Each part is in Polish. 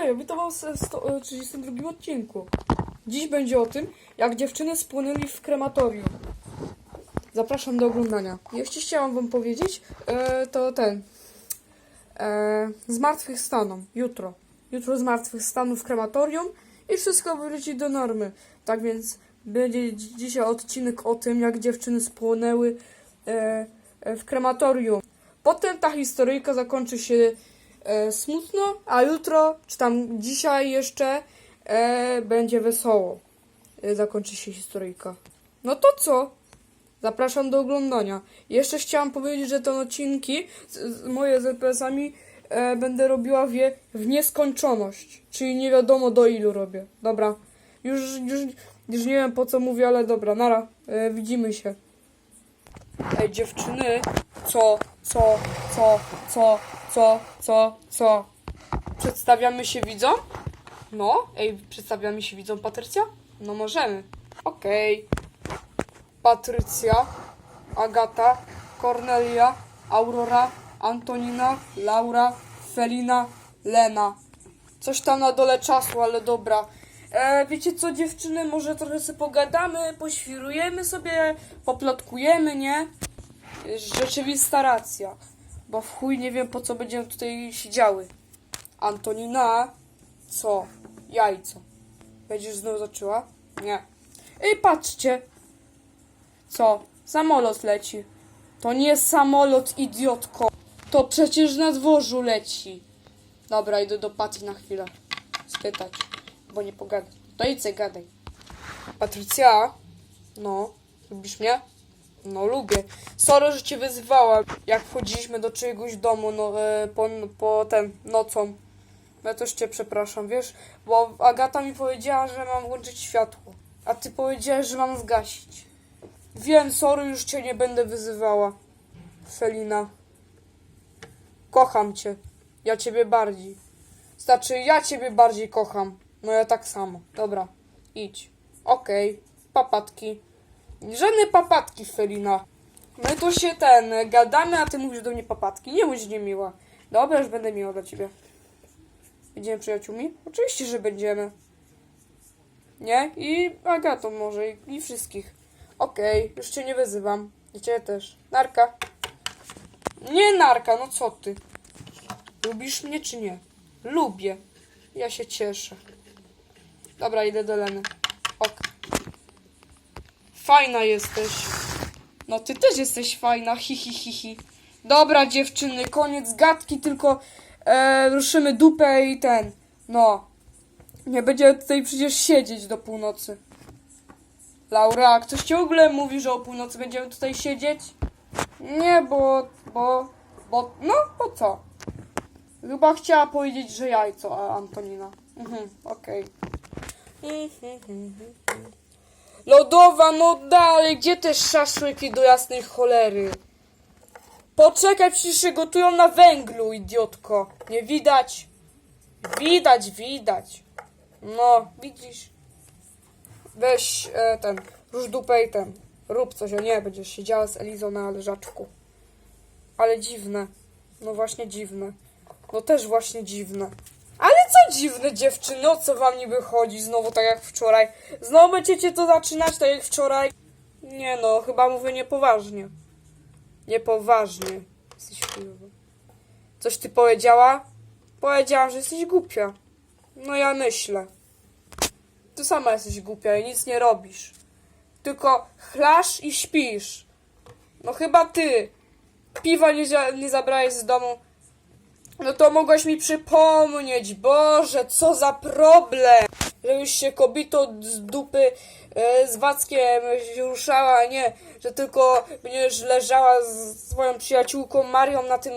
Hej, witam was w sto- e, 32 odcinku. Dziś będzie o tym, jak dziewczyny spłynęli w krematorium. Zapraszam do oglądania. Jeszcze chciałam wam powiedzieć, e, to ten. E, zmartwychwstaną. Jutro. Jutro zmartwychwstaną w krematorium i wszystko wróci do normy. Tak więc będzie dzi- dzisiaj odcinek o tym, jak dziewczyny spłonęły e, e, w krematorium. Potem ta historyjka zakończy się e, smutno, a jutro, czy tam dzisiaj jeszcze, e, będzie wesoło. E, zakończy się historyjka. No to co? Zapraszam do oglądania. Jeszcze chciałam powiedzieć, że te odcinki z, z, moje z EPS-ami e, będę robiła w, je, w nieskończoność. Czyli nie wiadomo do ilu robię. Dobra. Już, już, już nie wiem po co mówię, ale dobra. Nara. E, widzimy się. Ej, dziewczyny. Co? Co? Co? Co? Co? Co? Co? Przedstawiamy się widzom? No, ej, przedstawiamy się widzom Patrycja? No możemy. Okej. Patrycja, Agata, Kornelia, Aurora, Antonina, Laura, Felina, Lena. Coś tam na dole czasu, ale dobra. E, wiecie co, dziewczyny, może trochę sobie pogadamy, poświrujemy sobie, poplotkujemy, nie? Rzeczywista racja. Bo w chuj nie wiem po co będziemy tutaj siedziały. Antonina, co? Jajco. Będziesz znowu zaczęła? Nie. Ej, patrzcie. Co? Samolot leci. To nie samolot, idiotko. To przecież na dworzu leci. Dobra, idę do Pati na chwilę. Spytać, bo nie pogadać. To idź gadaj. Patrycja? No, lubisz mnie? No lubię. Sorry, że cię wyzywałam, jak wchodziliśmy do czyjegoś domu no, e, po, po ten nocą. Ja też cię przepraszam, wiesz? Bo Agata mi powiedziała, że mam włączyć światło. A ty powiedziałeś, że mam zgasić. Wiem, sorry, już cię nie będę wyzywała. Felina. Kocham cię. Ja ciebie bardziej. Znaczy, ja ciebie bardziej kocham. No ja tak samo. Dobra, idź. Okej, papatki. Żadne papatki, Felina. My tu się ten, gadamy, a ty mówisz do mnie papatki. Nie bądź niemiła. Dobra, już będę miła dla ciebie. Będziemy przyjaciółmi? Oczywiście, że będziemy. Nie? I Agatą może, i, wszystkich. Okej, już cię nie wyzywam. I ciebie też. Narka. Nie narka, no co ty? Lubisz mnie czy nie? Lubię. Ja się cieszę. Dobra, idę do Leny. Ok. Fajna jesteś. No ty też jesteś fajna, hi hi hi hi. Dobra dziewczyny, koniec gadki, tylko e, ruszymy dupę i ten. No. Nie będziemy tutaj przecież siedzieć do północy. Laura, ktoś ci w ogóle mówi, że o północy będziemy tutaj siedzieć? Nie, bo, bo, bo, no, po co? Chyba chciała powiedzieć, że jajco, a Antonina. Mhm, okej. Lodowa, no dalej, gdzie te szaszłyki do jasnej cholery? Poczekaj, przecież się gotują na węglu, idiotko. Nie widać? Widać, widać. No, widzisz? Weź e, ten, róż dupę i ten. Rób coś, a nie, będziesz siedziała z Elizą na leżaczku. Ale dziwne. No właśnie dziwne. No też właśnie dziwne. Ale co dziwne dziewczyny, o co wam niby chodzi? Znowu tak jak wczoraj. Znowu będziecie to zaczynać tak jak wczoraj. Nie no, chyba mówię niepoważnie. Niepoważnie. Jesteś chujowa. Coś ty powiedziała? Powiedziałam, że jesteś głupia. No ja myślę. Ty sama jesteś głupia i nic nie robisz. Tylko chlasz i śpisz. No chyba ty. Piwa nie, nie zabrałeś z domu. No to mogłaś mi przypomnieć, Boże, co za problem! Że już się kobito z dupy e, z Wackiem ruszała, nie, że tylko będziesz leżała z swoją przyjaciółką Marią na tym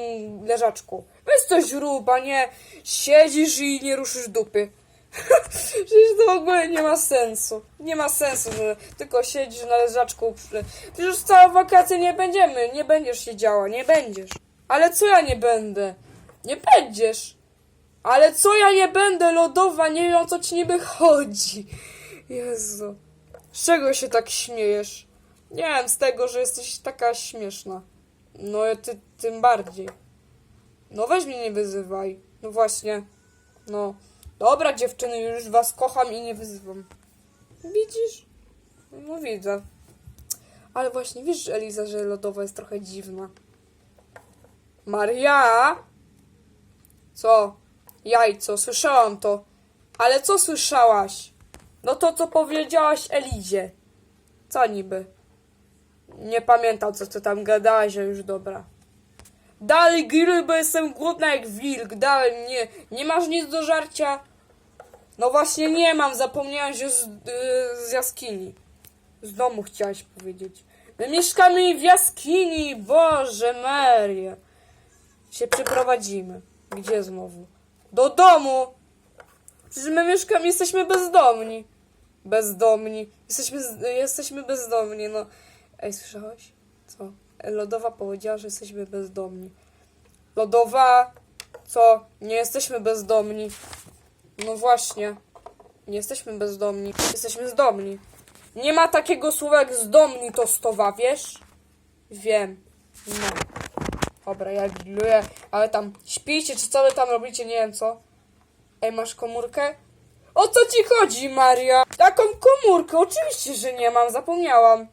leżaczku. Weź coś rób, a nie siedzisz i nie ruszysz dupy. Przecież to w ogóle nie ma sensu. Nie ma sensu, że tylko siedzisz na leżaczku. Przecież całe wakacje nie będziemy, nie będziesz siedziała, nie będziesz. Ale co ja nie będę? Nie będziesz. Ale co ja nie będę, lodowa, nie wiem o co ci niby chodzi. Jezu. Z czego się tak śmiejesz? Nie wiem, z tego, że jesteś taka śmieszna. No ty tym bardziej. No weź mnie nie wyzywaj. No właśnie. No. Dobra, dziewczyny, już was kocham i nie wyzywam. Widzisz? No widzę. Ale właśnie wiesz, Eliza, że lodowa jest trochę dziwna. Maria! Co? Jajco, słyszałam to. Ale co słyszałaś? No to, co powiedziałaś Elizie. Co niby? Nie pamiętam, co ty tam gadałaś, że już dobra. Dalej grill, bo jestem głodna jak wilk. Dalej, nie, nie masz nic do żarcia? No właśnie nie mam, zapomniałam się z, yy, z jaskini. Z domu chciałaś powiedzieć. My mieszkamy w jaskini, Boże Maria. Się przeprowadzimy. Gdzie znowu? Do domu! Przecież my mieszkamy, jesteśmy bezdomni. Bezdomni. Jesteśmy, jesteśmy bezdomni, no. Ej, słyszałeś? Co? Lodowa powiedziała, że jesteśmy bezdomni. Lodowa, co? Nie jesteśmy bezdomni. No właśnie. Nie jesteśmy bezdomni. Jesteśmy zdomni. Nie ma takiego słowa jak zdomni tostowa, wiesz? Wiem. No. Dobra, ja grilluję, ale tam śpijcie, czy co wy tam robicie, nie wiem co. Ej, masz komórkę? O co ci chodzi, Maria? Jaką komórkę? Oczywiście, że nie mam, zapomniałam.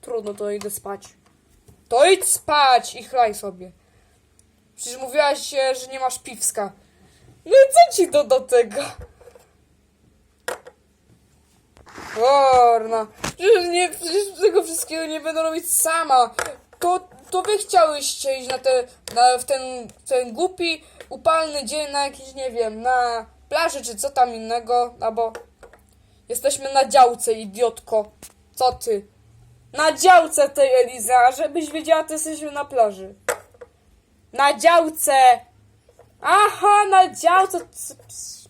Trudno, to idę spać. To idź spać i chlaj sobie. Przecież mówiłaś, że nie masz piwska. No i co ci do, do tego? Orna. Przecież, nie, przecież tego wszystkiego nie będę robić sama. To, to wy chciałyście iść na, te, na w ten, ten głupi, upalny dzień na jakiś, nie wiem, na plaży czy co tam innego, albo jesteśmy na działce, idiotko. Co ty? Na działce tej Eliza, żebyś wiedziała, to jesteśmy na plaży. Na działce! Aha, na działce.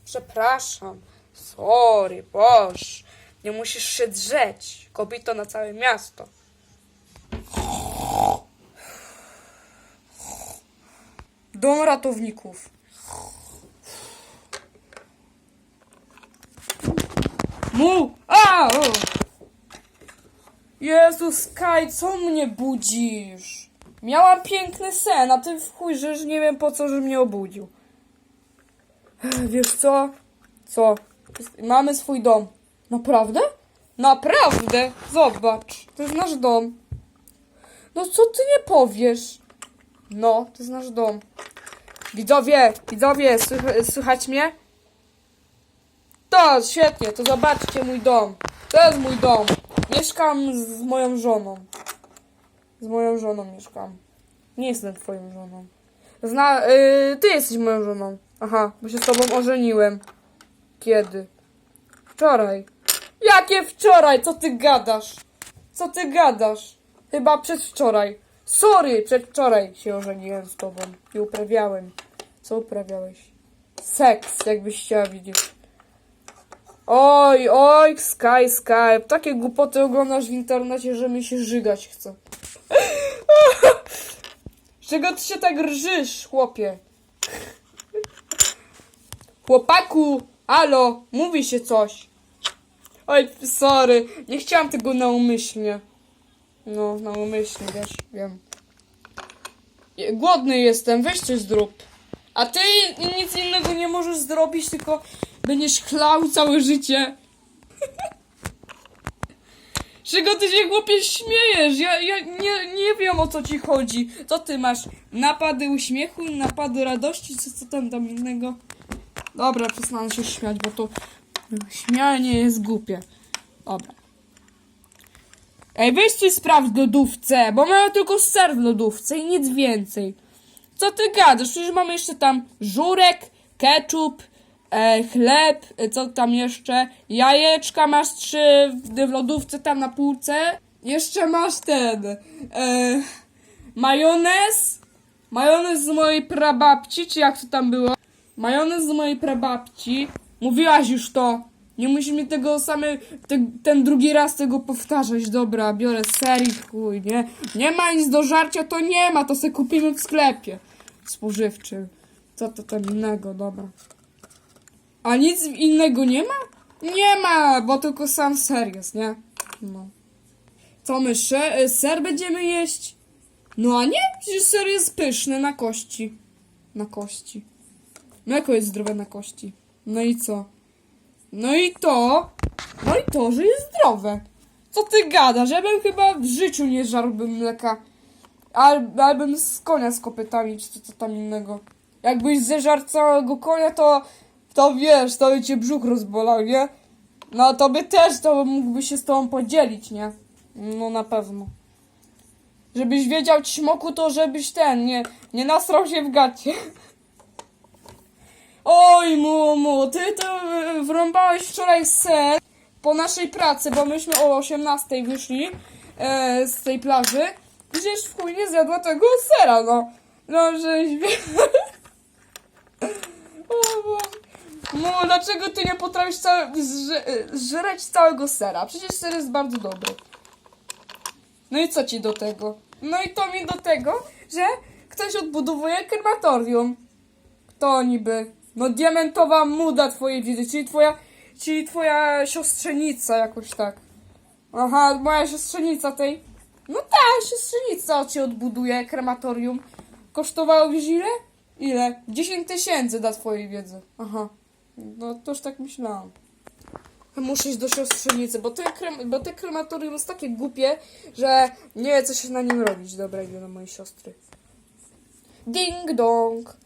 Przepraszam. Sorry, boż. Nie musisz się drzeć. Kobito na całe miasto. Dom ratowników. Mu! A! Jezus, Kaj, co mnie budzisz? Miałam piękny sen, a ty w że nie wiem po co, że mnie obudził. Wiesz co? Co? Mamy swój dom. Naprawdę? Naprawdę? Zobacz, to jest nasz dom. No co ty nie powiesz? No, to jest nasz dom. Widzowie, widzowie, słycha- słychać mnie? To, świetnie, to zobaczcie mój dom. To jest mój dom. Mieszkam z, z moją żoną. Z moją żoną mieszkam. Nie jestem twoją żoną. Zna, yy, ty jesteś moją żoną. Aha, bo się z tobą ożeniłem. Kiedy? Wczoraj. Jakie wczoraj? Co ty gadasz? Co ty gadasz? Chyba przedwczoraj. Sorry, przedwczoraj się ożeniłem z tobą i uprawiałem. Co uprawiałeś? Seks, jakbyś chciała widzieć. Oj, oj, Sky, Sky. Takie głupoty oglądasz w internecie, że mi się żygać chce. Czego ty się tak rżysz, chłopie? Chłopaku, alo, mówi się coś. Oj, sorry, nie chciałam tego naumyślnie. No, naumyślnie, wiesz, wiem. Głodny jestem, weź coś zrób. A ty nic innego nie możesz zrobić, tylko będziesz chlał całe życie. Czego ty się głupie śmiejesz? Ja, ja nie, nie wiem o co ci chodzi. Co ty masz? Napady uśmiechu, napady radości, czy co tam tam innego? Dobra, przestanę się śmiać, bo to śmianie jest głupie. Dobra. Ej, weź coś sprawdź w lodówce, bo mamy tylko ser w lodówce i nic więcej. Co ty gadasz? Przecież mamy jeszcze tam żurek, ketchup, e, chleb, e, co tam jeszcze? Jajeczka masz trzy w, w lodówce tam na półce. Jeszcze masz ten e, majonez. Majonez z mojej prababci, czy jak to tam było? Majonez z mojej prababci. Mówiłaś już to. Nie musisz mi tego same, te, ten drugi raz tego powtarzać. Dobra, biorę ser i chuj, nie? Nie ma nic do żarcia, to nie ma, to se kupimy w sklepie spożywczym. Co to tam innego, dobra. A nic innego nie ma? Nie ma, bo tylko sam ser jest, nie? No. Co my, e, ser będziemy jeść? No a nie, przecież ser jest pyszny na kości. Na kości. Mleko jest zdrowe na kości. No i co? No i to, no i to, że jest zdrowe. Co ty gadasz? Ja bym chyba w życiu nie żarłbym mleka. Al, albym z konia z kopytami, czy co, tam innego. Jakbyś zeżarł całego konia, to, to wiesz, to by cię brzuch rozbolał, nie? No to by też, to mógłby się z tobą podzielić, nie? No na pewno. Żebyś wiedział ćmoku, to żebyś ten, nie, nie nasrał się w gacie. Oj, mumu, ty to y, wrąbałeś wczoraj sen po naszej pracy, bo myśmy o 18 wyszli e, z tej plaży. Przecież w chuj nie zjadła tego sera, no. No, żeś. O Boże. Dlaczego ty nie potrafisz całe, żreć całego sera? Przecież ser jest bardzo dobry. No i co ci do tego? No i to mi do tego, że ktoś odbudowuje krematorium. Kto niby? No diamentowa muda twojej wiedzy, czyli twoja, czyli twoja siostrzenica jakoś tak. Aha, moja siostrzenica tej. No ta siostrzenica ci odbuduje krematorium. Kosztowało wiesz ile? Ile? 10 tysięcy da twojej wiedzy. Aha. No to już tak myślałam. Muszę iść do siostrzenicy, bo te, krem, bo te krematorium jest takie głupie, że nie wie co się na nim robić. Dobra, idę do mojej siostry. Ding dong,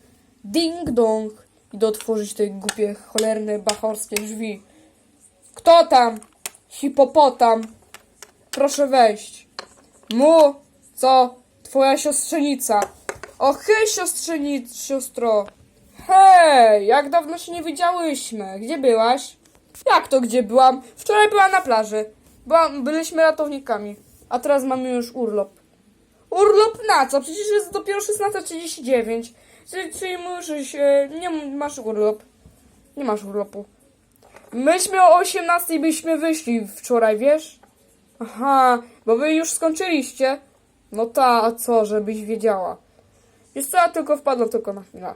ding dong. Idę otworzyć te głupie, cholerne, bachorskie drzwi. Kto tam? Hipopotam. Proszę wejść. Mu, co? Twoja siostrzenica. O hej, siostrzenic, siostro. Hej, jak dawno się nie widziałyśmy. Gdzie byłaś? Jak to gdzie byłam? Wczoraj byłam na plaży. Byłam, byliśmy ratownikami. A teraz mamy już urlop. Urlop na co? Przecież jest dopiero 16.39. Czyli, musisz, nie masz urlop. Nie masz urlopu. Myśmy o 18 byśmy wyszli wczoraj, wiesz? Aha, bo wy już skończyliście. No ta, a co, żebyś wiedziała. Wiesz co, ja tylko wpadłam tylko na chwilę.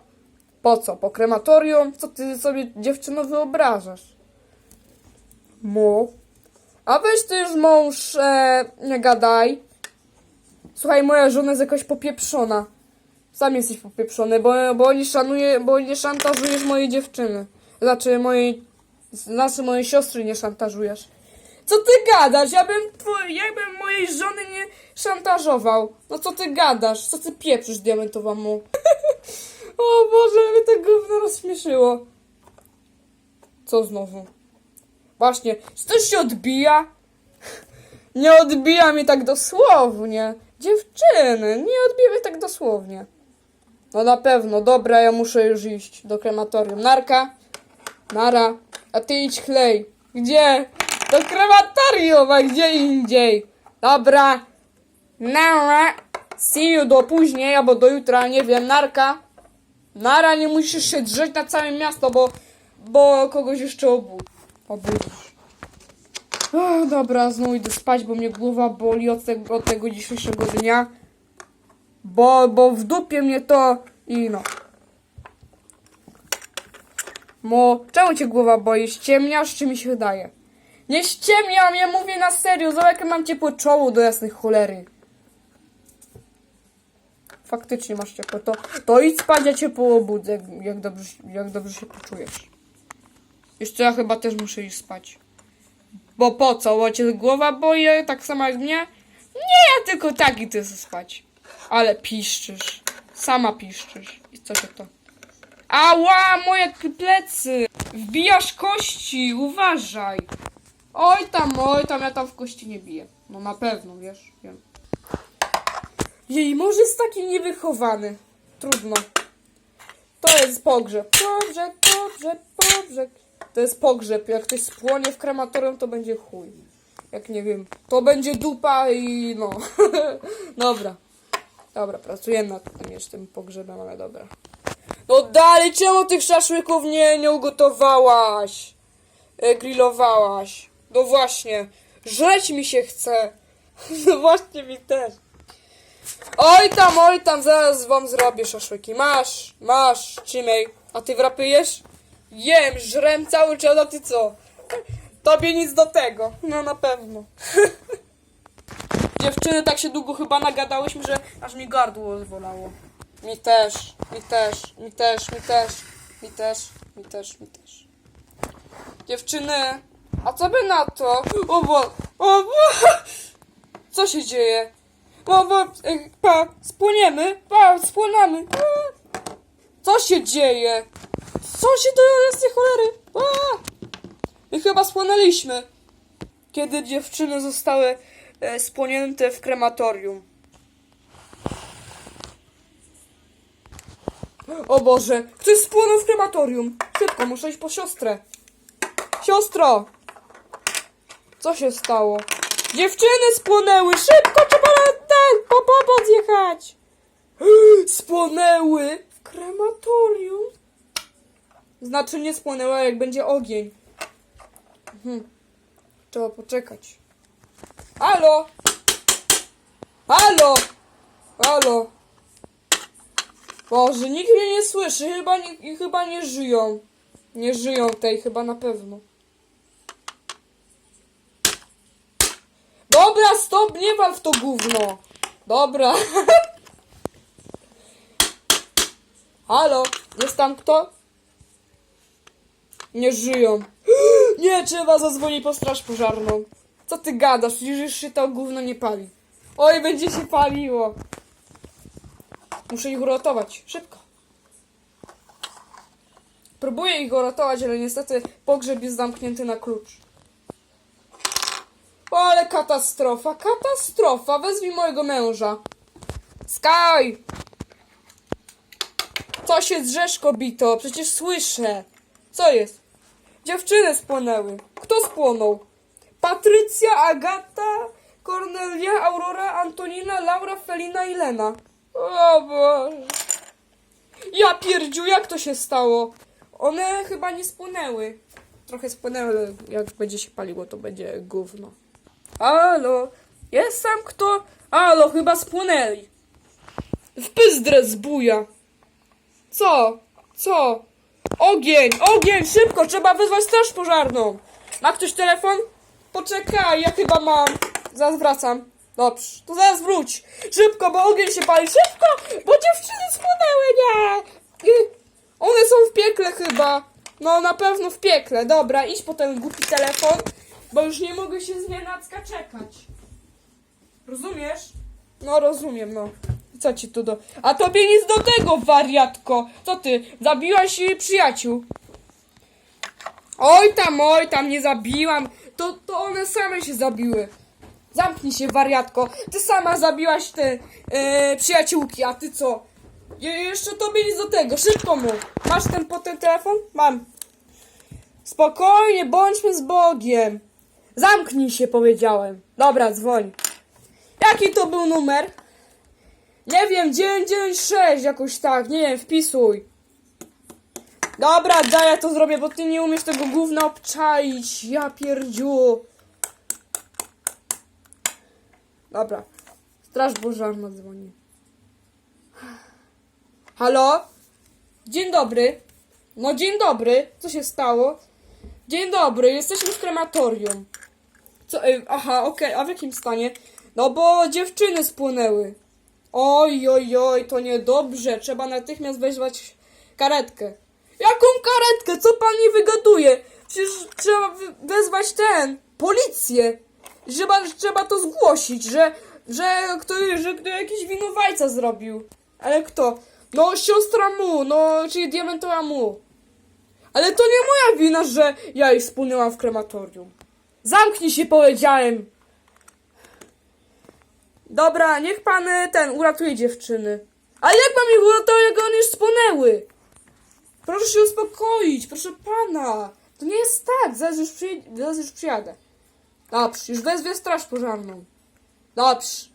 Po co? Po krematorium? Co ty sobie, dziewczyno, wyobrażasz? Mu. A weź ty już mąż, e, nie gadaj. Słuchaj, moja żona jest jakaś popieprzona. Sam jesteś popieprzony, bo, bo, nie szanuje, bo nie szantażujesz mojej dziewczyny. Znaczy mojej, znaczy mojej siostry nie szantażujesz. Co ty gadasz? Ja bym, twój, ja bym mojej żony nie szantażował. No co ty gadasz? Co ty pieprzysz diamentowa mu? o Boże, mnie to gówno rozśmieszyło. Co znowu? Właśnie, czy coś się odbija? Nie odbija mi tak dosłownie. Dziewczyny, nie odbija mi tak dosłownie. No na pewno, dobra, ja muszę już iść do krematorium. Narka, Nara, a ty idź chlej. Gdzie? Do krematorium, a gdzie indziej? Dobra. Nara. See you do później, albo do jutra, nie wiem, narka. Nara, nie musisz się drzeć na całe miasto, bo, bo kogoś jeszcze obu obudzisz. Dobra, znowu idę spać, bo mnie głowa boli od tego, od tego dzisiejszego dnia. Bo, bo w dupie mnie to i no. Mo, czemu cię głowa boli? Ściemniasz, czy mi się wydaje? Nie ściemniam, ja mówię na serio, zobacz jakie mam ciepłe czoło do jasnej cholery. Faktycznie masz ciepłe, to, to idź spać, ja cię poobudzę, jak, jak, dobrze, jak dobrze się poczujesz. Jeszcze ja chyba też muszę iść spać. Bo po co? Bo cię głowa boi tak samo jak mnie? Nie, ja tylko tak idę spać. Ale piszczysz. Sama piszczysz. I co się to? Ała, moje plecy! Wbijasz kości, uważaj. Oj tam, oj tam, ja tam w kości nie biję. No na pewno, wiesz, wiem. Jej, może jest taki niewychowany. Trudno. To jest pogrzeb. Pogrzeb, pogrzeb, pogrzeb. To jest pogrzeb. Jak ktoś spłonie w krematorium, to będzie chuj. Jak nie wiem, to będzie dupa i no. dobra. Dobra, pracujemy nad tym jeszcze tym pogrzebem, ale dobra. No dalej, czemu tych szaszłyków nie, nie ugotowałaś? E, grillowałaś. No właśnie, żreć mi się chce. No właśnie mi też. Oj tam, oj tam, zaraz wam zrobię szaszłyki. Masz, masz, Cimej. A ty wrapujesz? Jem, żrem cały czas, a ty co? Tobie nic do tego. No na pewno. Dziewczyny, tak się długo chyba nagadałyśmy, że aż mi gardło zwolało. Mi też, mi też, mi też, mi też, mi też, mi też, mi też. Dziewczyny, a co by na to? O bo, o bo, co się dzieje? O bo, e, pa, spłoniemy, pa, spłonamy. Co się dzieje? Co się to jest, tej cholery? A. My chyba spłonęliśmy. Kiedy dziewczyny zostały spłonięte w krematorium. O Boże, ktoś spłonął w krematorium. Szybko, muszę iść po siostrę. Siostro! Co się stało? Dziewczyny spłonęły! Szybko, trzeba ten, po pomoc jechać! Spłonęły w krematorium? Znaczy nie spłonęły, jak będzie ogień. Mhm. Trzeba poczekać. Halo! Halo! Halo! Boże, nikt mnie nie słyszy, chyba nie, chyba nie żyją. Nie żyją tej, chyba na pewno. Dobra, stop, nie wal w to gówno. Dobra. Halo, jest tam kto? Nie żyją. Nie, trzeba zadzwonić po straż pożarną. Co ty gadasz? Przecież już się to gówno nie pali. Oj, będzie się paliło. Muszę ich uratować. Szybko. Próbuję ich uratować, ale niestety pogrzeb jest zamknięty na klucz. O, ale katastrofa, katastrofa. Wezwij mojego męża. Sky! Co się drzesz, kobito? Przecież słyszę. Co jest? Dziewczyny spłonęły. Kto spłonął? Patrycja, Agata, Kornelia, Aurora, Antonina, Laura, Felina i Lena. O Boże. Ja pierdziu, jak to się stało? One chyba nie spłonęły. Trochę spłonęły, ale jak będzie się paliło, to będzie gówno. Halo, jest tam kto? Halo, chyba spłonęli. W pyzdre zbuja. Co? Co? Ogień! Ogień! Szybko! Trzeba wezwać straż pożarną! Ma ktoś telefon? Poczekaj, ja chyba mam. Zaraz wracam. Dobrze, to zaraz wróć. Szybko, bo ogień się pali. Szybko! Bo dziewczyny spłonęły, nie! One są w piekle chyba. No, na pewno w piekle. Dobra, idź po ten głupi telefon, bo już nie mogę się z nienacka czekać. Rozumiesz? No, rozumiem, no. Co ci tu do... A tobie nic do tego, wariatko! Co ty, zabiłaś przyjaciół? Oj tam, oj tam, nie zabiłam. To, to one same się zabiły. Zamknij się, wariatko. Ty sama zabiłaś te e, przyjaciółki, a ty co? Je, jeszcze tobie nic do tego, szybko mów. Masz ten potem telefon? Mam. Spokojnie, bądźmy z Bogiem. Zamknij się, powiedziałem. Dobra, dzwoń. Jaki to był numer? Nie wiem, 996 jakoś tak, nie wiem, wpisuj. Dobra, daj, ja to zrobię, bo ty nie umiesz tego gówna obczaić. Ja pierdziu. Dobra. Straż pożarna dzwoni. Halo? Dzień dobry. No dzień dobry. Co się stało? Dzień dobry, jesteśmy w krematorium. Co? y, Aha, okej, a w jakim stanie? No bo dziewczyny spłonęły. Oj, oj, oj, to niedobrze. Trzeba natychmiast wezwać karetkę. Jaką karetkę? Co pan nie wygaduje? Przecież trzeba wezwać ten, policję. Trzeba, trzeba to zgłosić, że, że, kto, że kto jakiś winowajca zrobił. Ale kto? No, siostra mu, no, czyli diamentowa mu. Ale to nie moja wina, że ja ich spłynęłam w krematorium. Zamknij się, powiedziałem. Dobra, niech pan ten uratuje dziewczyny. Ale jak mam ich uratować, jak one już spłonęły? Proszę się uspokoić, proszę pana. To nie jest tak, zaraz już, przyj- zaraz już przyjadę. Dobrze, już wezwę straż pożarną. Dobrze.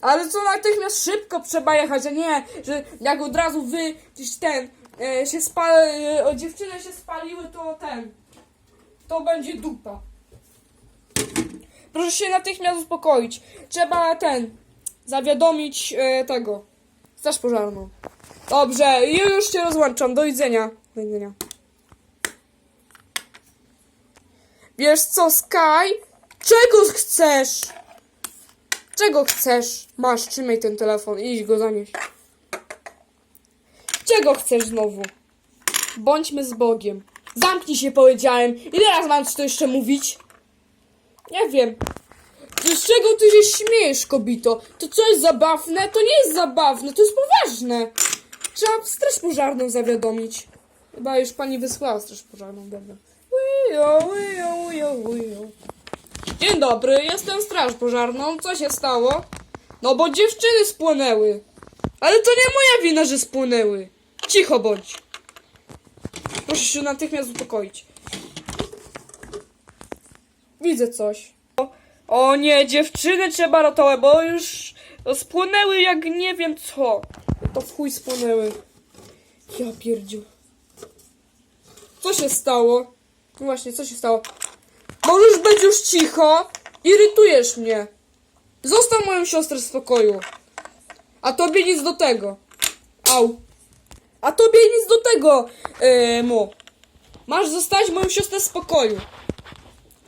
Ale co natychmiast szybko trzeba jechać, a nie, że jak od razu wy gdzieś ten e, się spal, e, o dziewczyny się spaliły, to ten. To będzie dupa. Proszę się natychmiast uspokoić. Trzeba ten zawiadomić e, tego. Straż pożarną. Dobrze, już się rozłączam. Do widzenia. Do widzenia. Wiesz co, Sky? Czego chcesz? Czego chcesz? Masz, trzymaj ten telefon i idź go zanieść. Czego chcesz znowu? Bądźmy z Bogiem. Zamknij się, powiedziałem. Ile razy mam ci to jeszcze mówić? Nie wiem. Z czego ty się śmiejesz, kobito? To co jest zabawne? To nie jest zabawne, to jest poważne. Trzeba straż pożarną zawiadomić. Chyba już pani wysłała straż pożarną, dobra. Ujo, ujo, ujo, ujo. Dzień dobry, jestem straż pożarną. Co się stało? No bo dziewczyny spłonęły. Ale to nie moja wina, że spłonęły. Cicho bądź. Proszę się natychmiast uspokoić. Widzę coś. O, o nie, dziewczyny trzeba ratować, bo już spłonęły jak nie wiem co. To w chuj spłonęły. Ja pierdziu. Co się stało? No właśnie, co się stało? Możesz być już cicho? Irytujesz mnie. Zostaw moją siostrę w spokoju. A tobie nic do tego. Au. A tobie nic do tego, yy, mu. Masz zostać moją siostrę w spokoju.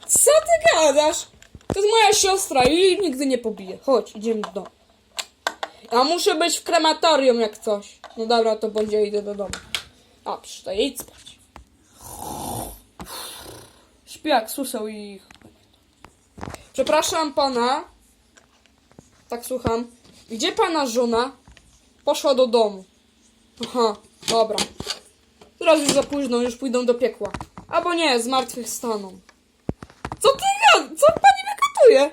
Co ty gadasz? To jest moja siostra i nigdy nie pobiję. Chodź, idziemy do domu. Ja muszę być w krematorium jak coś. No dobra, to ja idę do domu. Dobrze, to idź spać. Śpi jak suseł i... Przepraszam pana. Tak słucham. Gdzie pana żona? Poszła do domu. Aha, dobra. Teraz już za późno, już pójdą do piekła. Albo nie, zmartwychwstaną. Co ty Co pani wykatuje?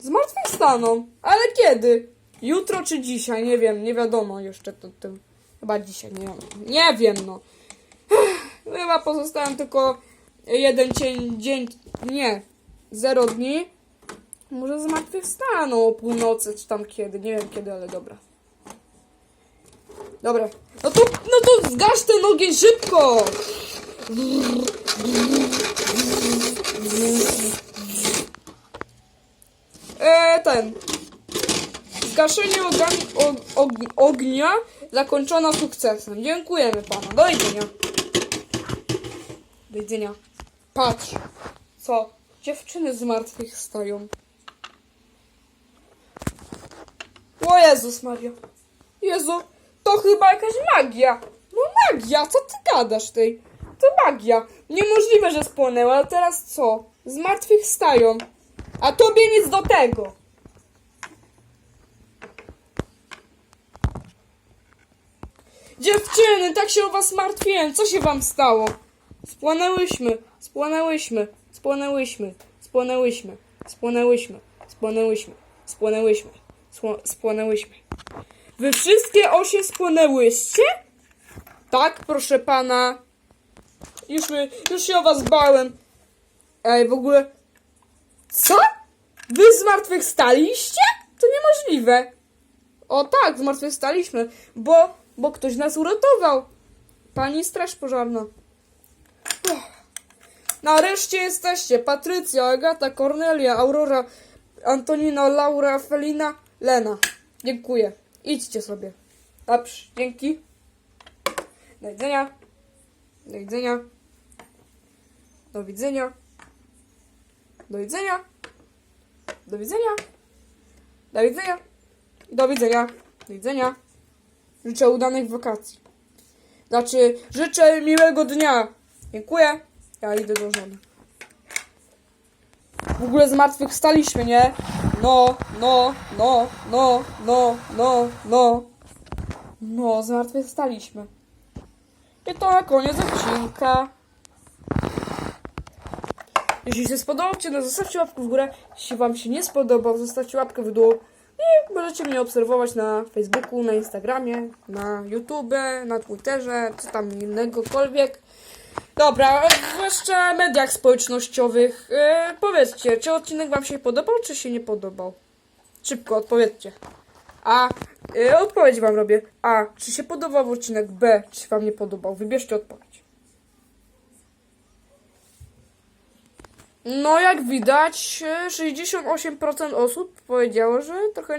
Zmartwychwstaną. Ale kiedy? Jutro czy dzisiaj? Nie wiem, nie wiadomo jeszcze to tym. Chyba dzisiaj, nie wiem. Nie wiem, no. Chyba pozostałem tylko jeden dzień, dzień, nie, zero dni. Może zmartwychwstaną o północy, czy tam kiedy, nie wiem kiedy, ale dobra. Dobra, no to, no to zgasz ten ogień szybko! E, ten. Zgaszenie ogani- og- og- ognia zakończono sukcesem. Dziękujemy panu. Do widzenia. Do widzenia. Patrz. Co? Dziewczyny z martwych stoją. O Jezus Maria. Jezu, to chyba jakaś magia. No magia, co ty gadasz tej? To magia. Niemożliwe, że spłonęła, a teraz co? Z martwych stają. A tobie nic do tego. Dziewczyny, tak się o was martwiłem. Co się wam stało? Spłonęłyśmy, spłonęłyśmy, spłonęłyśmy, spłonęłyśmy, spłonęłyśmy, spłonęłyśmy, spłonęłyśmy, Spło- spłonęłyśmy. Wy wszystkie osie spłonęłyście? Tak, proszę pana. Już, my, już się o was bałem. Ej, w ogóle... Co? Wy zmartwychwstaliście? To niemożliwe. O tak, zmartwychwstaliśmy, bo, bo ktoś nas uratował. Pani straż pożarna. Nareszcie jesteście. Patrycja, Agata, Kornelia, Aurora, Antonina, Laura, Felina, Lena. Dziękuję. Idźcie sobie. Dobrze, dzięki. Do widzenia. Do widzenia. Do widzenia. Do widzenia. Do widzenia. Do widzenia. Do widzenia. Do widzenia. Życzę udanych wakacji. Znaczy, życzę miłego dnia. Dziękuję. Ja idę do żony. W ogóle zmartwychwstaliśmy, nie? No, no, no, no, no, no, no. No, zmartwychwstaliśmy. I to na koniec odcinka. Jeśli się spodobał odcinek, zostawcie łapkę w górę. Jeśli wam się nie spodobał, zostawcie łapkę w dół. I możecie mnie obserwować na Facebooku, na Instagramie, na YouTube, na Twitterze, czy tam innegokolwiek. Dobra, zwłaszcza mediach społecznościowych. Yy, powiedzcie, czy odcinek wam się podobał, czy się nie podobał? Szybko odpowiedzcie. A, yy, odpowiedź wam robię. A, czy się podobał odcinek? B, czy się wam nie podobał? Wybierzcie odpowiedź. No, jak widać, yy, 68% osób powiedziało, że trochę,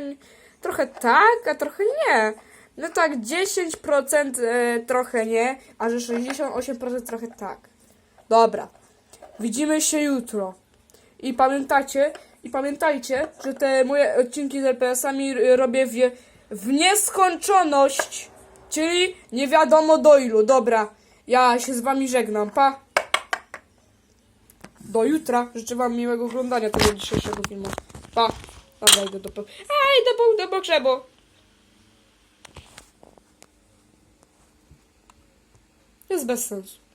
trochę tak, a trochę nie. No tak, 10% e, trochę nie, a że 68% trochę tak. Dobra. Widzimy się jutro. I pamiętacie, i pamiętajcie, że te moje odcinki z LPS-ami y, robię w, w nieskończoność. Czyli nie wiadomo do ilu. Dobra. Ja się z wami żegnam. Pa! Do jutra. Życzę wam miłego oglądania tego dzisiejszego filmu. Pa! Dobra, idę do... Ej, do, do pogrzebu! Jest bez sensu.